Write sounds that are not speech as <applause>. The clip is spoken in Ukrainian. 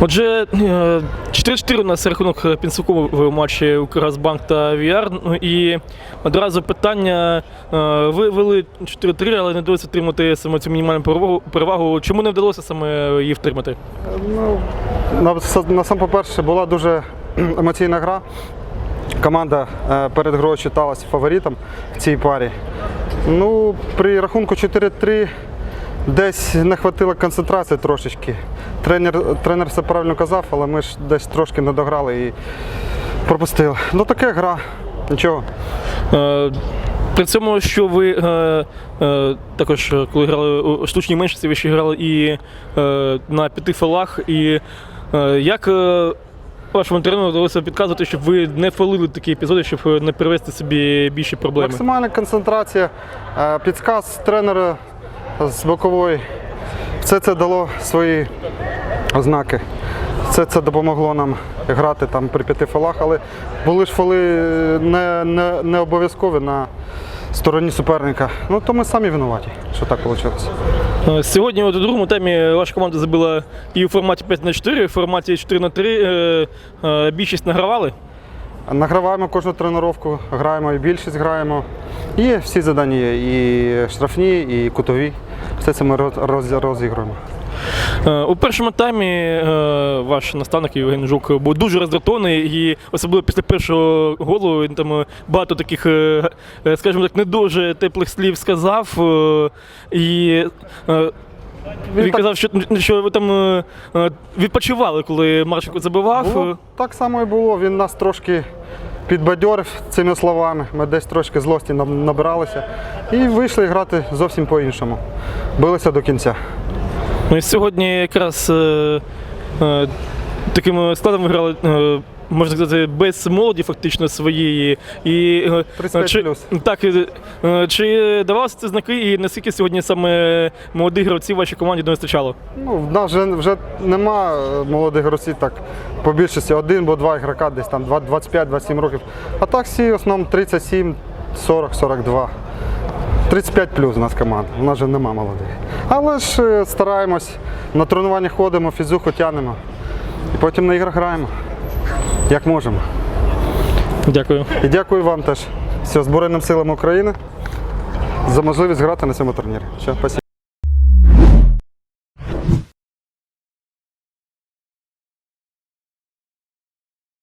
Отже, е, 4-4 у нас рахунок підсумкового матчі Укргазбанк та VR. Ну і одразу питання. е, Ви вели 4-3, але не вдалося отримати саме цю мінімальну перевагу. Чому не вдалося саме її втримати? Ну, на- насам, по-перше, була дуже <clears throat> емоційна гра. Команда е, перед грою читалася фаворитом в цій парі. Ну, при рахунку 4-3 десь не хватило концентрації трошечки. Тренер, тренер все правильно казав, але ми ж десь трошки не дограли і пропустили. Ну, така гра, нічого. Е, При цьому, що ви е, е, також, е, коли грали у штучній меншості, ви ще грали і е, на п'яти фалах. І е, як е, вашому тренеру вдалося підказувати, щоб ви не фалили такі епізоди, щоб е, не привести собі більше проблеми? Максимальна концентрація, е, підсказ тренера з бокової. Все це дало свої ознаки. Все це допомогло нам грати там при п'яти фолах, але були ж фоли е, не, не, не обов'язкові на стороні суперника. Ну то ми самі винуваті, що так вийшло. Е, Сьогодні от у другому таймі ваша команда забила і у форматі 5 на 4, і в форматі 4 на 3 е, е, більшість награвали. Награваємо кожну тренування, граємо і більшість граємо. І всі завдання є, і штрафні, і кутові. Все це ми роз- роз- розігруємо. Е, У першому таймі е, ваш наставник Євген Жук був дуже роздратований, і особливо після першого голу він там е, багато таких, скажімо так, не дуже теплих слів сказав. І він казав, що, що ви там відпочивали, коли Марченко забивав. Було, так само і було. Він нас трошки підбадьорив цими словами. Ми десь трошки злості набралися і вийшли грати зовсім по-іншому. Билися до кінця. Ну сьогодні якраз е, е, таким складом грали, е, можна сказати, без молоді фактично своєї. І, е, 35 чи, плюс. Так, е, е, чи давалися ці знаки і наскільки сьогодні саме молодих гравців вашій команді не вистачало? Ну, в нас вже, вже нема молодих гравців, так по більшості один або два ігрока, десь там 25-27 років. А так всі в основному 37, 40, 42. 35 плюс у нас команда, у нас вже нема молодих. Але ж стараємось, на тренування ходимо, фізуху тянемо. І потім на іграх граємо, як можемо. Дякую. І дякую вам теж, все, Збройним силам України за можливість грати на цьому турнірі. Все, спасибо.